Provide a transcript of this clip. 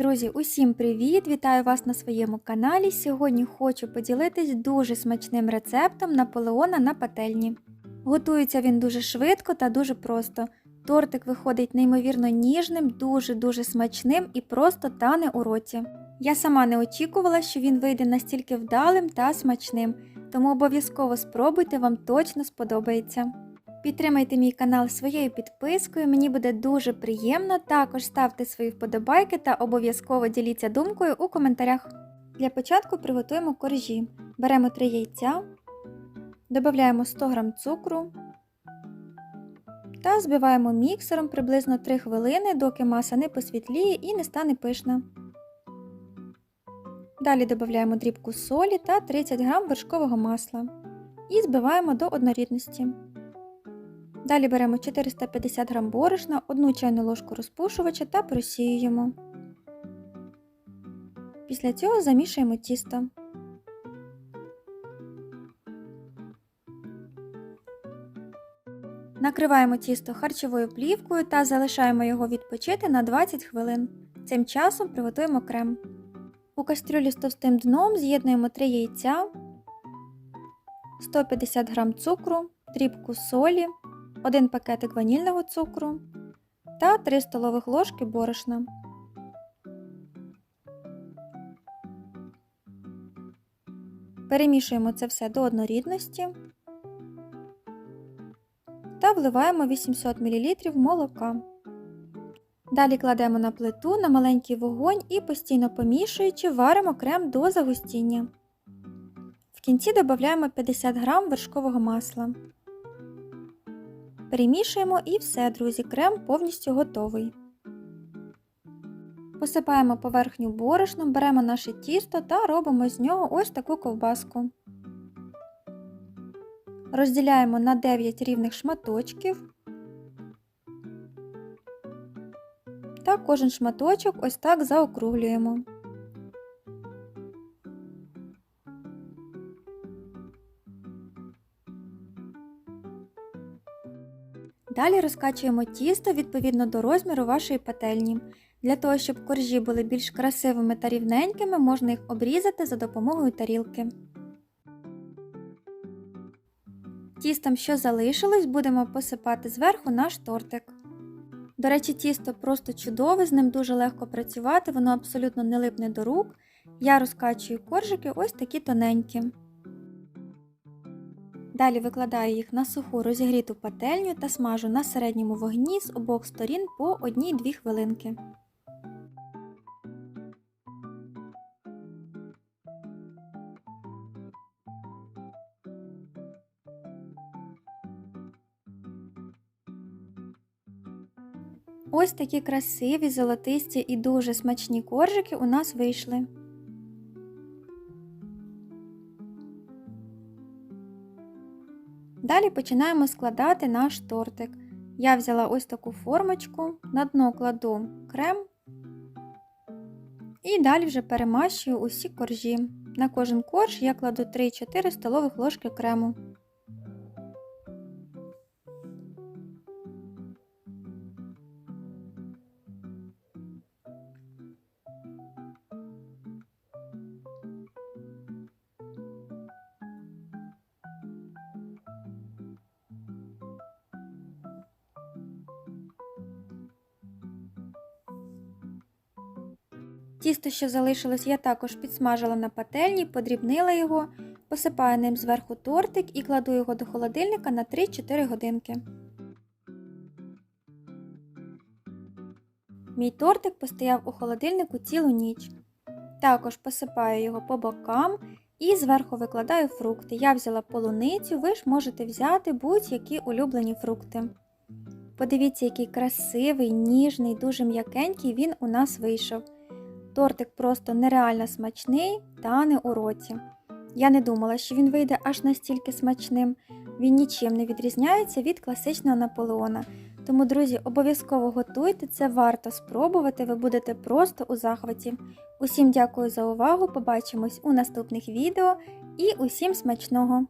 Друзі, усім привіт! Вітаю вас на своєму каналі. Сьогодні хочу поділитись дуже смачним рецептом наполеона на пательні. Готується він дуже швидко та дуже просто. Тортик виходить неймовірно ніжним, дуже-дуже смачним і просто тане у роті. Я сама не очікувала, що він вийде настільки вдалим та смачним, тому обов'язково спробуйте, вам точно сподобається. Підтримайте мій канал своєю підпискою, мені буде дуже приємно. Також ставте свої вподобайки та обов'язково діліться думкою у коментарях. Для початку приготуємо коржі. Беремо 3 яйця, додаємо 100 г цукру та збиваємо міксером приблизно 3 хвилини, доки маса не посвітліє і не стане пишна. Далі додаємо дрібку солі та 30 г вершкового масла і збиваємо до однорідності. Далі беремо 450 г борошна, 1 чайну ложку розпушувача та просіюємо. Після цього замішуємо тісто. Накриваємо тісто харчовою плівкою та залишаємо його відпочити на 20 хвилин. Цим часом приготуємо крем. У кастрюлі з товстим дном з'єднуємо 3 яйця, 150 г цукру, дрібку солі, 1 пакетик ванільного цукру та 3 столових ложки борошна. Перемішуємо це все до однорідності та вливаємо 800 мл молока. Далі кладемо на плиту на маленький вогонь і постійно помішуючи, варимо крем до загустіння. В кінці додаємо 50 г вершкового масла. Перемішуємо і все, друзі, крем повністю готовий. Посипаємо поверхню борошном, беремо наше тісто та робимо з нього ось таку ковбаску. Розділяємо на 9 рівних шматочків. Та кожен шматочок ось так заокруглюємо. Далі розкачуємо тісто відповідно до розміру вашої пательні. Для того, щоб коржі були більш красивими та рівненькими, можна їх обрізати за допомогою тарілки. Тістом, що залишилось, будемо посипати зверху наш тортик. До речі, тісто просто чудове, з ним дуже легко працювати, воно абсолютно не липне до рук. Я розкачую коржики ось такі тоненькі. Далі викладаю їх на суху розігріту пательню та смажу на середньому вогні з обох сторін по 1-2 хвилинки. Ось такі красиві, золотисті і дуже смачні коржики у нас вийшли. Далі починаємо складати наш тортик. Я взяла ось таку формочку, на дно кладу крем і далі вже перемащую усі коржі. На кожен корж я кладу 3-4 столових ложки крему. Тісто, що залишилось, я також підсмажила на пательні, подрібнила його, посипаю ним зверху тортик і кладу його до холодильника на 3-4 годинки. Мій тортик постояв у холодильнику цілу ніч. Також посипаю його по бокам і зверху викладаю фрукти. Я взяла полуницю, ви ж можете взяти будь-які улюблені фрукти. Подивіться, який красивий, ніжний, дуже м'якенький він у нас вийшов. Тортик просто нереально смачний, тане у роті. Я не думала, що він вийде аж настільки смачним. Він нічим не відрізняється від класичного Наполеона. Тому, друзі, обов'язково готуйте, це варто спробувати, ви будете просто у захваті. Усім дякую за увагу! Побачимось у наступних відео і усім смачного!